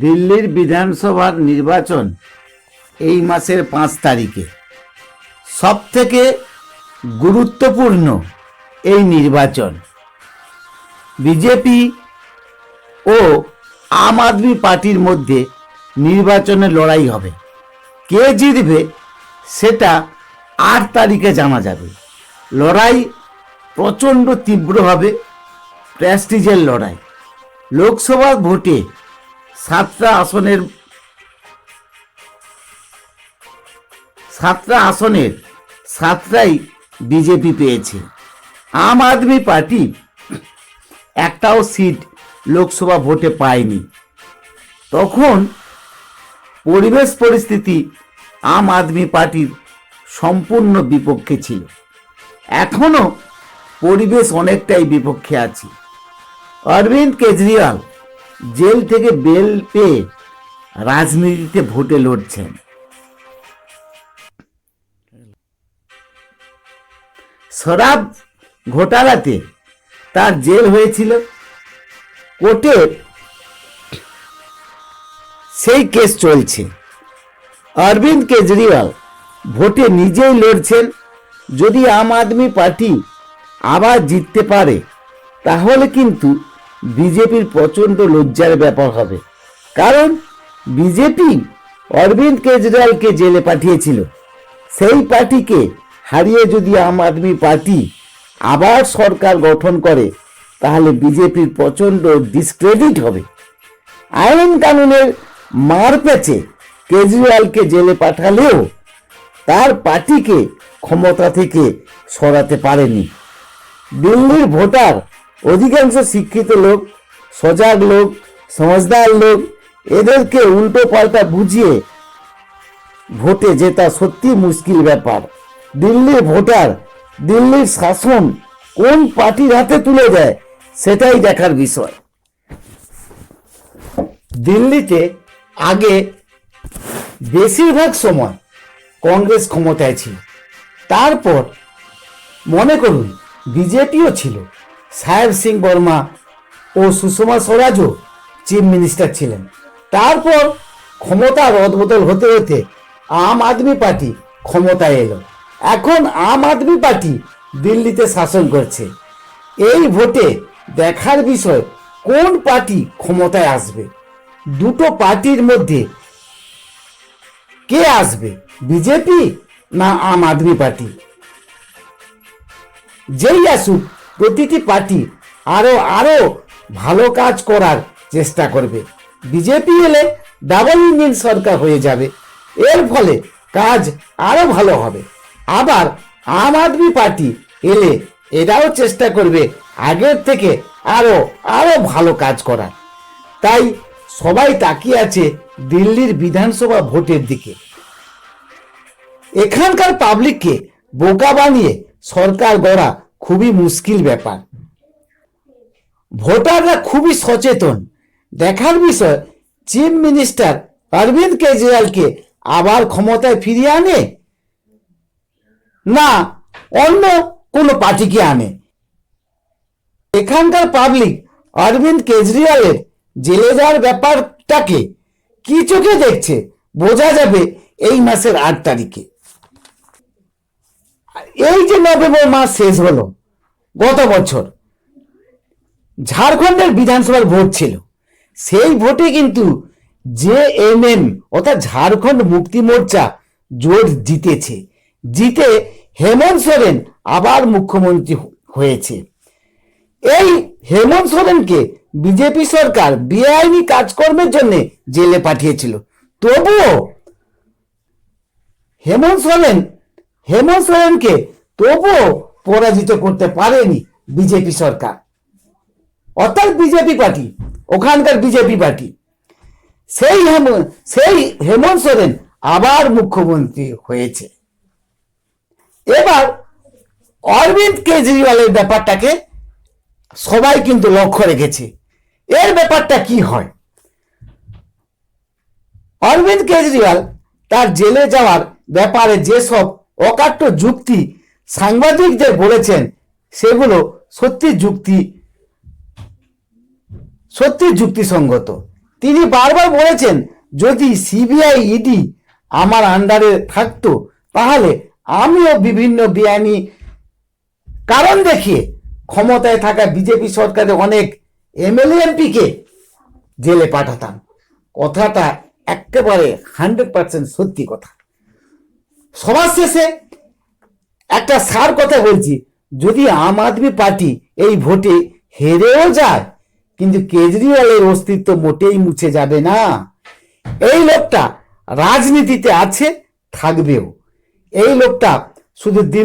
দিল্লির বিধানসভার নির্বাচন এই মাসের পাঁচ তারিখে। সব থেকে গুরুত্বপূর্ণ এই নির্বাচন। বিজেপি ও আম আদমি পার্টির মধ্যে নির্বাচনে লড়াই হবে। কে জিতবে সেটা আট তারিখে জানা যাবে। লড়াই প্রচণ্ড তীব্র হবে, প্রেস্টিজের লড়াই। লোকসভা ভোটে সাতটা আসনের সাতটা আসনের সাতটাই বিজেপি পেয়েছে। আম আদমি পার্টি একটাও সিট লোকসভা ভোটে পায়নি। তখন পরিবেশ পরিস্থিতি আম আদমি পার্টির সম্পূর্ণ বিপক্ষে ছিল। এখনও পরিবেশ অনেকটাই বিপক্ষে আছে। অরবিন্দ কেজরিওয়াল জেল থেকে বেল পেয়ে রাজনীতিতে ভোটে লড়ছেন। শরাব ঘোটালাতে তার জেল হয়েছিল। কোর্টে সেই কেস চলছে। অরবিন্দ কেজরিওয়াল ভোটে নিজেই লড়ছেন। যদি আম আদমি পার্টি আবার জিততে পারে, তাহলে কিন্তু বিজেপির প্রচণ্ড লজ্জার ব্যাপার হবে। কারণ বিজেপি অরবিন্দ কেজরিওয়ালকে জেলে পাঠিয়েছিল। সেই পার্টিকে হারিয়ে যদি আম আদমি পার্টি আবার সরকার গঠন করে, তাহলে বিজেপির প্রচণ্ড ডিসক্রেডিট হবে। আইন কানুনের মার পেছে কেজরিওয়ালকে জেলে পাঠালেও তার পার্টিকে ক্ষমতা থেকে সরাতে পারেনি। দিল্লির ভোটার অধিকাংশ শিক্ষিত লোক, সজাগ লোক সমজদার লোক, এদেরকে উল্টো পাল্টা বুঝিয়ে ভোটে জেতা সত্যি মুশকিল ব্যাপার। দিল্লির ভোটার, দিল্লির শাসন কোন পার্টির হাতে তুলে দেয়, সেটাই দেখার বিষয়। দিল্লিতে আগে বেশিরভাগ সময় কংগ্রেস ক্ষমতায় ছিল। তারপর মনে করুন, বিজেপিও ছিল। সাহেব সিং বর্মা ও সুষমা স্বরাজও চিফ মিনিস্টার ছিলেন। তারপর ক্ষমতা রদবদল হতে হতে আম আদমি পার্টি ক্ষমতায় এলো। এখন আম আদমি পার্টি দিল্লিতে শাসন করছে। এই ভোটে দেখার বিষয় কোন পার্টি ক্ষমতায় আসবে? দুটো পার্টির মধ্যে কে আসবে, বিজেপি না আম আদমি পার্টি? যেই আসুক প্রতিটি পার্টি আরও আরও ভালো কাজ করার চেষ্টা করবে। বিজেপি এলে ডাবল ইঞ্জিন সরকার হয়ে যাবে। এর ফলে কাজ আরও ভালো হবে। আবার আম আদমি পার্টি এলে এরাও চেষ্টা করবে আগের থেকে আরও আরও ভালো কাজ করার। তাই সবাই তাকিয়ে আছে দিল্লির বিধানসভা ভোটের দিকে। এখানকার পাবলিককে বোকা বানিয়ে সরকার গড়া খুবই মুশকিল ব্যাপার। ভোটাররা খুবই সচেতন। দেখার বিষয়, চিফ মিনিস্টার অরবিন্দ কেজরিওয়ালকে আবার ক্ষমতায় ফিরিয়ে আনে? না, অন্য কোনো পার্টিকে আনে। এখানকার পাবলিক অরবিন্দ কেজরিওয়ালের জেলে যাওয়ার ব্যাপারটাকে কি চোখে দেখছে, বোঝা যাবে এই মাসের আট তারিখে। নভেম্বর মাস শেষ হলো। গত বছর ঝাড়খণ্ডের বিধানসভার ভোট ছিল। সেই ভোটে কিন্তু জে এম এম অর্থাৎ ঝাড়খণ্ড মুক্তি মোর্চা জোট জিতেছে। জিতে হেমন্ত সোরেন আবার মুখ্যমন্ত্রী হয়েছে। এই হেমন্ত সোরেনকে বিজেপি সরকার বেআইনি কাজকর্মের জন্য জেলে পাঠিয়েছিল। তবুও হেমন্ত সোরেন হেমন্ত সোরেনকে তবুও পরাজিত করতে পারেনি বিজেপি সরকার। অর্থাৎ বিজেপি পার্টি, ওখানকার বিজেপি পার্টি। সেই সেই হেমন্ত সোরেন আবার মুখ্যমন্ত্রী হয়েছে। এবার অরবিন্দ কেজরিওয়ালের ব্যাপারটাকে সবাই কিন্তু লক্ষ্য রেখেছে। এর ব্যাপারটা কি হয়? অরবিন্দ কেজরিওয়াল তার জেলে যাওয়ার ব্যাপারে যেসব অকাট্য যুক্তি সাংবাদিকদের বলেছেন, সেগুলো সত্যি যুক্তি, সত্যি যুক্তিসঙ্গত। তিনি বারবার বলেছেন, যদি সিবিআই ইডি আমার আন্ডারে থাকতো, তাহলে আমিও বিভিন্ন বেআইনি কারণ দেখিয়ে ক্ষমতায় থাকা বিজেপি সরকারের অনেক এমএলএ এমপিকে জেলে পাঠাতাম। কথাটা একেবারে হান্ড্রেড পার্সেন্ট সত্যি কথা। সবার শেষে একটা সার কথা বলছি, যদি আম আদমি পার্টি এই ভোটে হেরেও যায়, কিন্তু কেজরিওয়ালের অস্তিত্ব মোটেই মুছে যাবে না। এই লোকটা রাজনীতিতে আছে, থাকবেও। এই লোকটা শুধু দিল